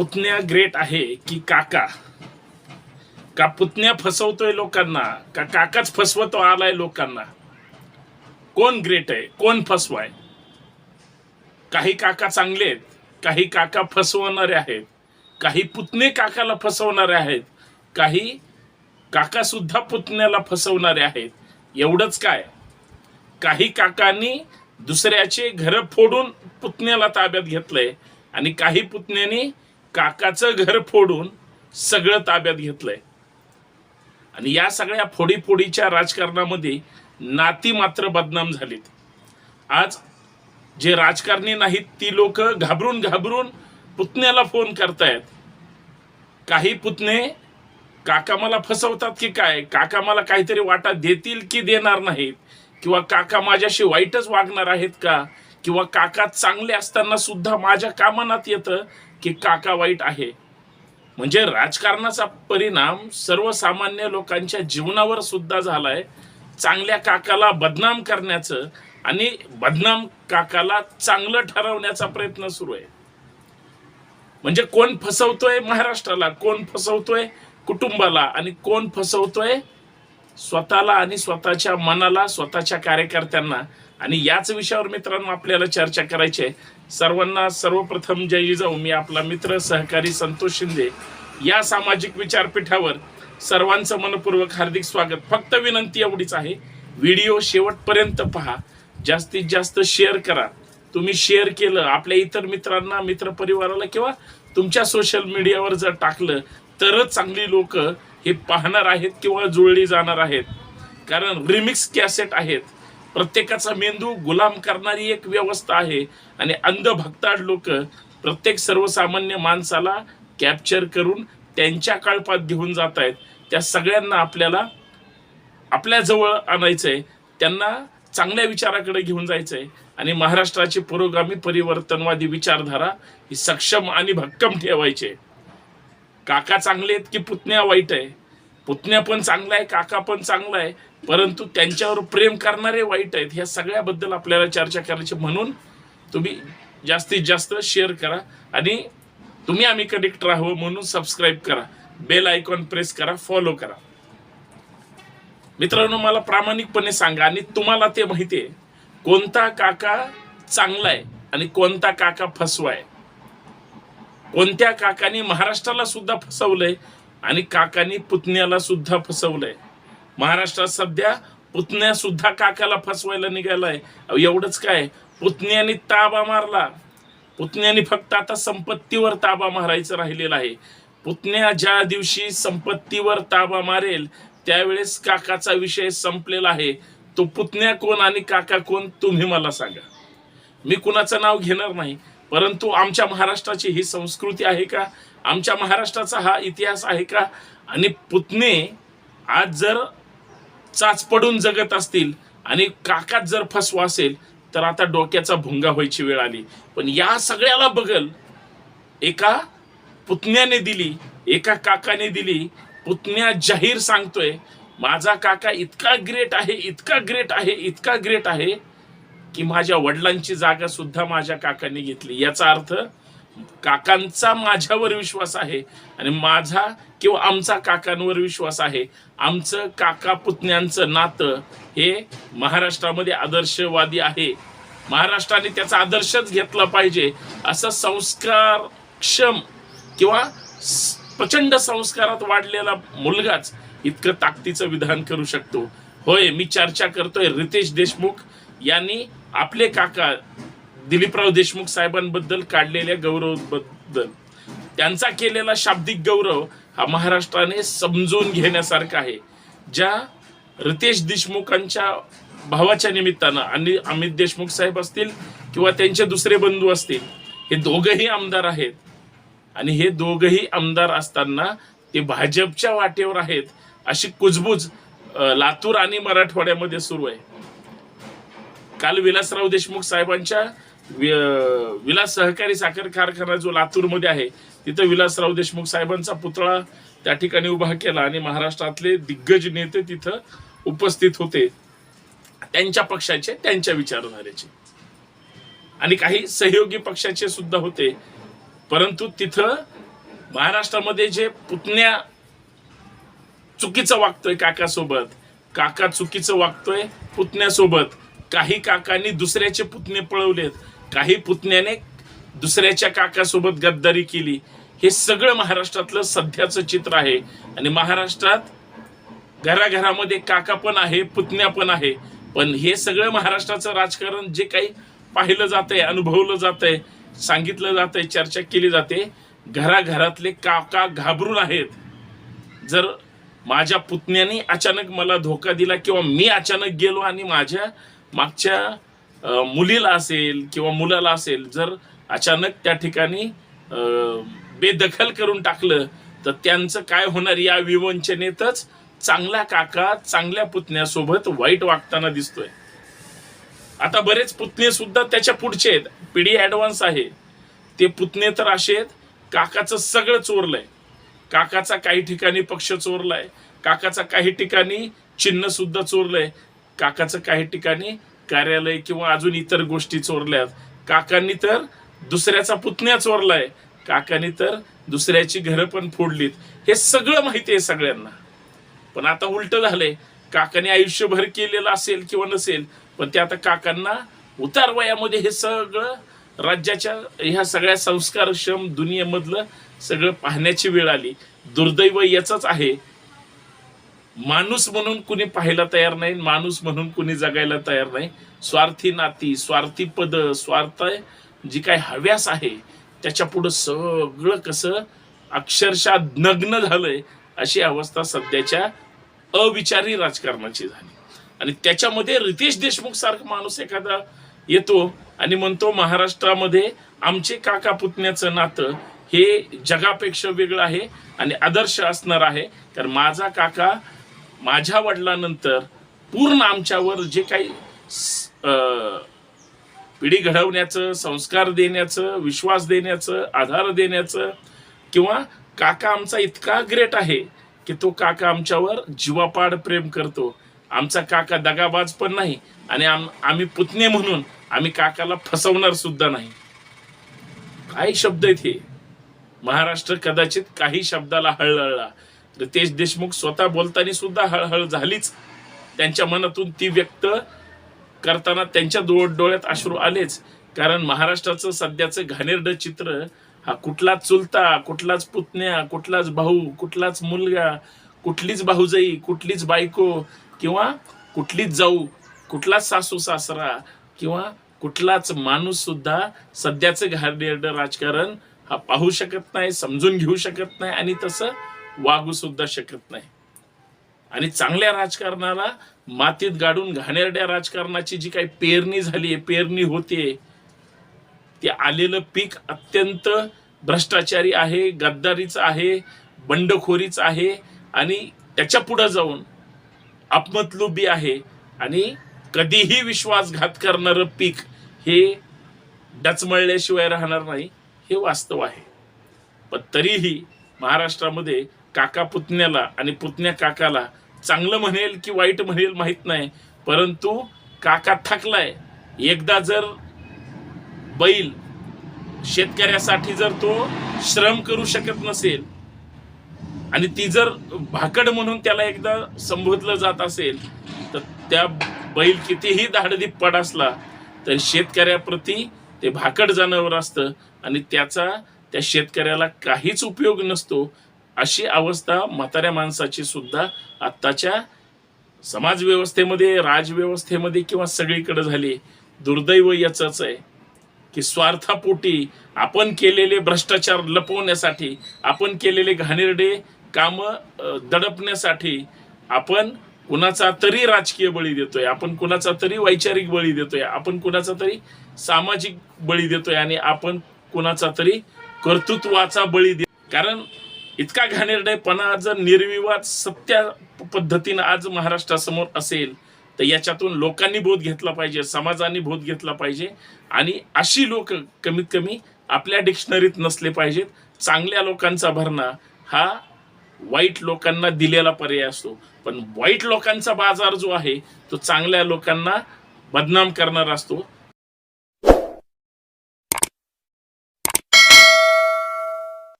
पुतण्या great आहे की काका? का पुतण्या फसवतोय लोकांना? का काकाच फसवतो आलाय लोकांना? कोण ग्रेट आहे? कोण फसवाय? काही काका चांगले आहेत काही काका फसवणारे आहेत काही पुतणे काकाला फसवणारे आहेत काही काका सुद्धा पुतण्याला फसवणारे आहेत. एवढंच काय? काही काकांनी दुसऱ्याचे घर फोडून पुतण्याला ताब्यात घेतलंय आणि काही पुतण्यानी काकाचं घर फोडून सगळं ताब्यात घेतलंय. आणि या सगळ्या फोडीफोडीच्या राजकारणामध्ये नाती मात्र बदनाम झालीत. आज जे राजकारणी नाहीत ती लोक घाबरून घाबरून पुतण्याला फोन करतायत. काही पुतणे काका मला फसवतात की काय? काका मला काहीतरी वाटा देतील की देणार नाहीत? किंवा काका माझ्याशी वाईटच वागणार आहेत का? किंवा काका चांगले असताना सुद्धा माझ्या कामनात येतं की काका वाईट आहे. म्हणजे राजकारणाचा परिणाम सर्वसामान्य लोकांच्या जीवनावर सुद्धा झालाय. चांगल्या काकाला बदनाम करण्याचं आणि बदनाम काकाला चांगलं ठरवण्याचा प्रयत्न सुरू आहे. म्हणजे कोण फसवतोय महाराष्ट्राला कोण फसवतोय कुटुंबाला आणि कोण फसवतोय स्वतःला आणि स्वतःच्या मनाला स्वतःच्या कार्यकर्त्यांना. आणि याच विषयावर मित्रांनो आपल्याला चर्चा करायची आहे. सर्वांना सर्वप्रथम जय जिजाऊ. मी आपला मित्र सहकारी संतोष शिंदे या सामाजिक विचारपीठावर सर्वांचं मनपूर्वक हार्दिक स्वागत. फक्त विनंती एवढीच आहे. व्हिडिओ शेवटपर्यंत पहा. जास्तीत जास्त शेअर करा. तुम्ही शेअर केलं आपल्या इतर मित्रांना मित्रपरिवाराला किंवा तुमच्या सोशल मीडियावर जर टाकलं तरच चांगली लोक हे पाहणार आहेत किंवा जुळली जाणार आहेत. कारण रिमिक्स कॅसेट आहेत. प्रत्येकाचा मेंदू गुलाम करणारी एक व्यवस्था आहे आणि अंध भक्ताड लोक प्रत्येक सर्वसामान्य माणसाला कॅप्चर करून त्यांच्या काळपात घेऊन जात आहेत. त्या सगळ्यांना आपल्याला आपल्याजवळ आणायचं आहे त्यांना चांगल्या विचाराकडे घेऊन जायचं आहे आणि महाराष्ट्राची पुरोगामी परिवर्तनवादी विचारधारा ही सक्षम आणि भक्कम ठेवायची आहे. काका चांगले आहेत की पुतण्या वाईट आहे? पुतण्या पण चांगला आहे काका पण चांगला आहे परंतु त्यांच्यावर प्रेम करणारे वाईट आहेत ह्या सगळ्याबद्दल आपल्याला चर्चा करायची म्हणून तुम्ही जास्तीत जास्त शेअर करा आणि तुम्ही आम्ही कनेक्ट राहावं म्हणून सबस्क्राईब करा. बेल आयकॉन प्रेस करा फॉलो करा. मित्रांनो मला प्रामाणिकपणे सांगा आणि तुम्हाला ते माहिती आहे कोणता काका चांगला आहे आणि कोणता काका फसवा आहे? कोणत्या काकांनी महाराष्ट्राला सुद्धा फसवलंय आणि काकांनी पुतण्याला सुद्धा फसवलंय? महाराष्ट्रात सध्या पुतण्या सुद्धा काकाला फसवायला निघालाय. एवढंच काय? पुतण्याने ताबा मारला. पुतण्याने फक्त आता संपत्तीवर ताबा मारायचं राहिलेलं आहे. पुतण्या ज्या दिवशी संपत्तीवर ताबा मारेल त्यावेळेस काकाचा विषय संपलेला आहे. तो पुतण्या कोण आणि काका कोण तुम्ही मला सांगा. मी कुणाचं नाव घेणार नाही. परंतु आमच्या महाराष्ट्राची ही संस्कृती आहे का? आमच्या महाराष्ट्राचा हा इतिहास आहे का? आणि पुतणे आज जर चाच पडून जगत असतील आणि काकात जर फसवा असेल तर आता डोक्याचा भुंगा व्हायची वेळ आली. पण या सगळ्याला बगल एका पुतण्याने दिली एका काकाने दिली. पुतण्या जाहीर सांगतोय माझा काका इतका ग्रेट आहे इतका ग्रेट आहे इतका ग्रेट आहे की माझ्या वडिलांची जागा सुद्धा माझ्या काकांनी घेतली. याचा अर्थ काकांचा माझ्यावर विश्वास आहे आणि माझा किंवा आमचा काकांवर विश्वास आहे. आमचं काका पुतण्यांचं नातं हे महाराष्ट्रामध्ये आदर्शवादी आहे. महाराष्ट्राने त्याचा आदर्शच घेतला पाहिजे. असं संस्कारक्षम किंवा प्रचंड संस्कारात वाढलेला मुलगाच इतकं ताकदीचं विधान करू शकतो. होय मी चर्चा करतोय. रितेश देशमुख यांनी आपले काका दिलीपराव देशमुख साहेबांबद्दल काढलेल्या गौरवबद्दल त्यांचा केलेला शाब्दिक गौरव हा महाराष्ट्राने समजून घेण्यासारखा आहे ज्या रितेश देशमुखांच्या भावाच्या निमित्तानं आणि अमित देशमुख साहेब असतील किंवा त्यांचे दुसरे बंधू असतील हे दोघंही आमदार आहेत. आणि हे दोघंही आमदार असताना ते भाजपच्या वाटेवर आहेत अशी कुजबूज लातूर आणि मराठवाड्यामध्ये सुरू आहे. काल विलासराव देशमुख साहेबांच्या विलास सहकारी साखर कारखाना जो लातूरमध्ये आहे तिथं विलासराव देशमुख साहेबांचा पुतळा त्या ठिकाणी उभा केला आणि महाराष्ट्रातले दिग्गज नेते तिथं उपस्थित होते. त्यांच्या पक्षाचे त्यांच्या विचारधारेचे. आणि काही सहयोगी पक्षाचे सुद्धा होते. परंतु तिथं महाराष्ट्रामध्ये जे पुतण्या चुकीचं वागतोय काकासोबत काका चुकीचं वागतोय पुतण्यासोबत काही काकांनी दुसऱ्याचे पुतणे पळवलेत. काही पुतण्याने दुसऱ्याच्या काकासोबत गद्दारी केली. हे सगळं महाराष्ट्रातलं सध्याचं चित्र आहे. आणि महाराष्ट्रात घराघरामध्ये काका पण आहे पुतण्या पण आहे. पण हे सगळं महाराष्ट्राचं राजकारण जे काही पाहिलं जातंय अनुभवलं जातंय सांगितलं जातंय चर्चा केली जाते घराघरातले काका घाबरून आहेत. जर माझ्या पुतण्याने अचानक मला धोका दिला किंवा मी अचानक गेलो आणि माझ्या मागच्या मुलीला असेल किंवा मुलाला असेल जर अचानक त्या ठिकाणी अं, बेदखल करून टाकलं तर त्यांचं काय होणार या विवंचनेतच चांगला काका चांगल्या पुतण्यासोबत वाईट वागताना दिसतोय. आता बरेच पुतणे सुद्धा त्याच्या पुढचे आहेत. पिढी ऍडव्हान्स आहे. ते पुतणे तर असे आहेत. काकाचं सगळं चोरलंय. काकाचा काही ठिकाणी पक्ष चोरलाय. काकाचा काही ठिकाणी चिन्ह सुद्धा चोरलंय. काकाचं काही ठिकाणी कार्यालय किंवा अजून इतर गोष्टी चोरल्यात. काकांनी तर दुसऱ्याचा पुतण्या चोरलाय. काकांनी तर दुसऱ्याची घरं पण फोडलीत. हे सगळं माहिती आहे सगळ्यांना. पण आता उलट झालंय. काकाने आयुष्यभर केलेलं असेल किंवा नसेल पण ते आता काकांना उतार वयामध्ये हे सगळं राज्याच्या ह्या सगळ्या संस्कारक्षम दुनियेमधलं सगळं पाहण्याची वेळ आली. दुर्दैव याचाच आहे. माणूस म्हणून कुणी पाहायला तयार नाही माणूस म्हणून कुणी जगायला तयार नाही. स्वार्थी नाती स्वार्थी पद स्वार्थ जी काय हव्यास आहे त्याच्या पुढं सगळं कसं अक्षरशः नग्न झालंय अशी अवस्था सध्याच्या अविचारी राजकारणाची झाली. आणि त्याच्यामध्ये रितेश देशमुख सारखा माणूस एखादा येतो आणि म्हणतो महाराष्ट्रामध्ये आमचे काका पुतण्याचं नातं हे जगापेक्षा वेगळं आहे आणि आदर्श असणार आहे. कारण माझा काका माझ्या वडिलांनंतर पूर्ण आमच्यावर जे काही अं, पिढी घडवण्याचं संस्कार देण्याचं विश्वास देण्याचं आधार देण्याचं किंवा काका आमचा इतका ग्रेट आहे की तो काका आमच्यावर जीवापाड प्रेम करतो. आमचा काका दगाबाज पण नाही आणि आम आम्ही पुतणे म्हणून आम्ही काकाला फसवणार सुद्धा नाही. काय शब्द आहेत हे? महाराष्ट्र कदाचित काही शब्दाला हळहळला. रितेश देशमुख स्वतः बोलताना सुद्धा हळहळ झालीच. त्यांच्या मनातून ती व्यक्त करताना त्यांच्या डोळ्यात अश्रू आलेच. कारण महाराष्ट्राचं सध्याचं घाणेरडं चित्र हा कुठलाच चुलता कुठलाच पुतण्या कुठलाच भाऊ कुठलाच मुलगा कुठलीच भाऊजाई कुठलीच बायको किंवा कुठलीच जाऊ कुठलाच सासू सासरा किंवा कुठलाच माणूस सुद्धा सध्याचं घाणेरडं राजकारण हा पाहू शकत नाही समजून घेऊ शकत नाही आणि तसं वागू सुद्धा शकत नाही. आणि चांगल्या राजकारणाला मातीत गाडून घाणेरड्या राजकारणाची जी काही पेरणी झाली आहे पेरणी होते ते आलेलं पीक अत्यंत भ्रष्टाचारी आहे गद्दारीचं आहे बंडखोरीचं आहे आणि त्याच्या पुढं जाऊन अपमतलुबी आहे आणि कधीही विश्वासघात करणारं पीक हे डचमळल्याशिवाय राहणार नाही हे वास्तव आहे. पण तरीही महाराष्ट्रामध्ये काका पुतण्याला आणि पुतण्या काकाला चांगलं म्हणेल की वाईट म्हणेल माहीत नाही परंतु काका थकलाय. एकदा जर बैल शेतकऱ्यासाठी जर तो श्रम करू शकत नसेल आणि ती जर भाकड म्हणून त्याला एकदा संबोधलं जात असेल तर त्या बैल कितीही धाडदीप्पड असला तर शेतकऱ्याप्रती ते भाकड जनावर असतं आणि त्याचा त्या शेतकऱ्याला काहीच उपयोग नसतो अशी अवस्था म्हाताऱ्या माणसाची सुद्धा आत्ताच्या समाज व्यवस्थेमध्ये राजव्यवस्थेमध्ये किंवा सगळीकडे झाली. दुर्दैव याचंच आहे की स्वार्थापोटी आपण केलेले भ्रष्टाचार लपवण्यासाठी आपण केलेले घाणेरडे काम दडपण्यासाठी आपण कुणाचा तरी राजकीय बळी देतोय आपण कुणाचा तरी वैचारिक बळी देतोय आपण कुणाचा तरी सामाजिक बळी देतोय आणि आपण कुणाचा तरी कर्तृत्वाचा बळी दे कारण इतका घाणेरडेपणा जर निर्विवाद सत्य पद्धतीनं आज महाराष्ट्रासमोर असेल तर याच्यातून लोकांनी बोध घेतला पाहिजे समाजाने बोध घेतला पाहिजे आणि अशी लोक कमीत कमी आपल्या डिक्शनरीत नसले पाहिजेत. चांगल्या लोकांचा भरणा हा वाईट लोकांना दिलेला पर्याय असतो. पण वाईट लोकांचा बाजार जो आहे तो चांगल्या लोकांना बदनाम करणारा असतो.